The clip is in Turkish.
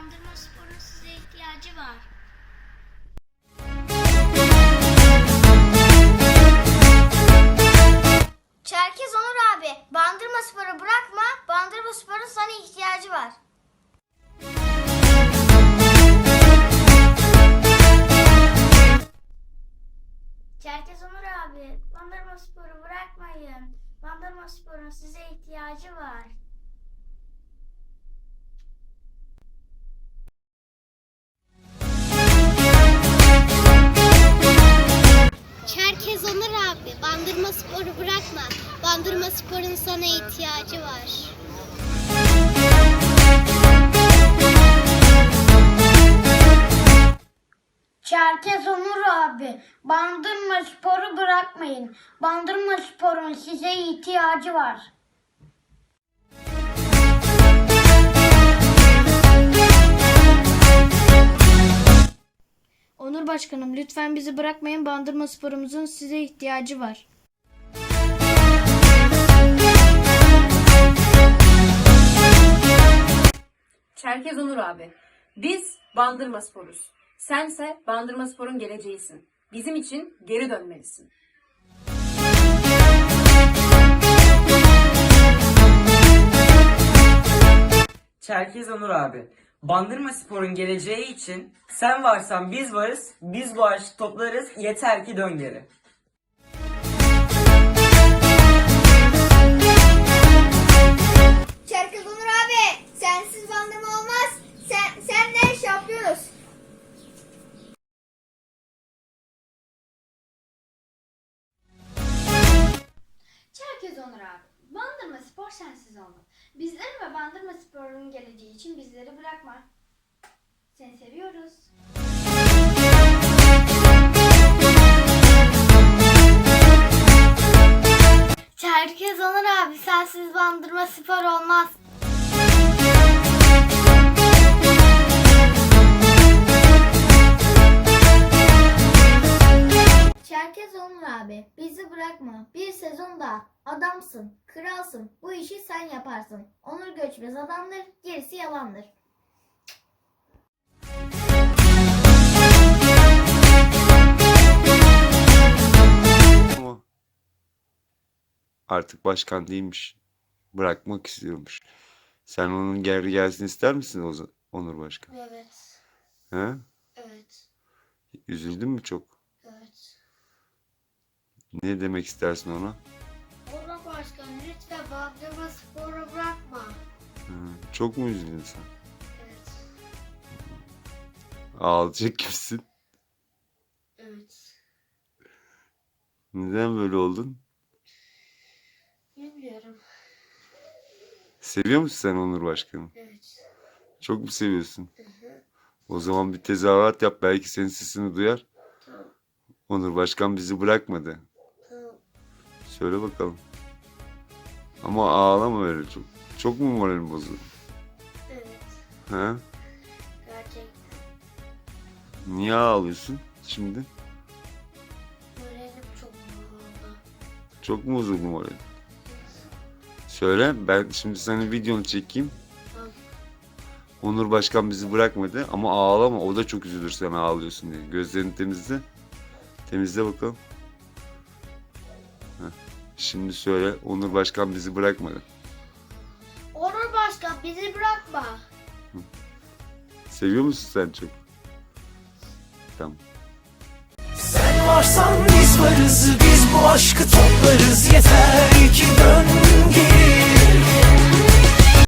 Bandırma sporun size ihtiyacı var. Çerkez Onur abi, Bandırma sporu bırakma, Bandırma sporun sana ihtiyacı var. Çerkez Onur abi, Bandırma sporu bırakmayın. Bandırma sporun size ihtiyacı var. Spor'un sana ihtiyacı var. Çerkez Onur abi, Bandırma Spor'u bırakmayın. Bandırma Spor'un size ihtiyacı var. Onur Başkanım lütfen bizi bırakmayın. Bandırma sporumuzun size ihtiyacı var. Çerkez Onur abi. Biz Bandırma Spor'uz. Sense Bandırma Spor'un geleceğisin. Bizim için geri dönmelisin. Çerkez Onur abi. Bandırma Spor'un geleceği için sen varsan biz varız, biz bu aşkı toplarız, yeter ki dön geri. Sensiz olmaz. Bizleri ve Bandırma sporunun geleceği için bizleri bırakma. Seni seviyoruz. Çerkez Onur abi, sensiz Bandırma Spor olmaz. Bırakma. Bir sezon daha. Adamsın, kralsın. Bu işi sen yaparsın. Onur göçmez adamdır, gerisi yalandır. ama artık başkan değilmiş. Bırakmak istiyormuş. Sen onun geri gelsin ister misin o za- Onur Başkan? Evet, He? evet, Üzüldün mü çok? Ne demek istersin ona? Onur Başkan, lütfen Bandırma Sporu bırakma. Hı, Çok mu üzüldün sen? Evet, Ağlayacak gibisin. evet. Neden böyle oldun? Bilmiyorum. Seviyor musun sen Onur Başkan'ı? Evet. Çok mu seviyorsun? O zaman bir tezahürat yap. Belki senin sesini duyar. Tamam. Onur Başkan bizi bırakmadı. Söyle bakalım. Ama ağlama öyle çok. Çok mu moralin bozuldu? Evet. He? Gerçekten. Niye ağlıyorsun şimdi? Moralim çok bozuldu. Çok mu bozuldu moralin? Söyle ben şimdi senin videonu çekeyim. Tamam. Onur Başkan bizi bırakmadı ama ağlama o da çok üzülür sen ağlıyorsun diye. Gözlerini temizle. Temizle bakalım. Şimdi söyle Onur Başkan bizi bırakmadı. Onur Başkan, bizi bırakma. Seviyor musun sen çok? Tamam. Sen varsan biz varız Biz bu aşkı toplarız Yeter ki dön geri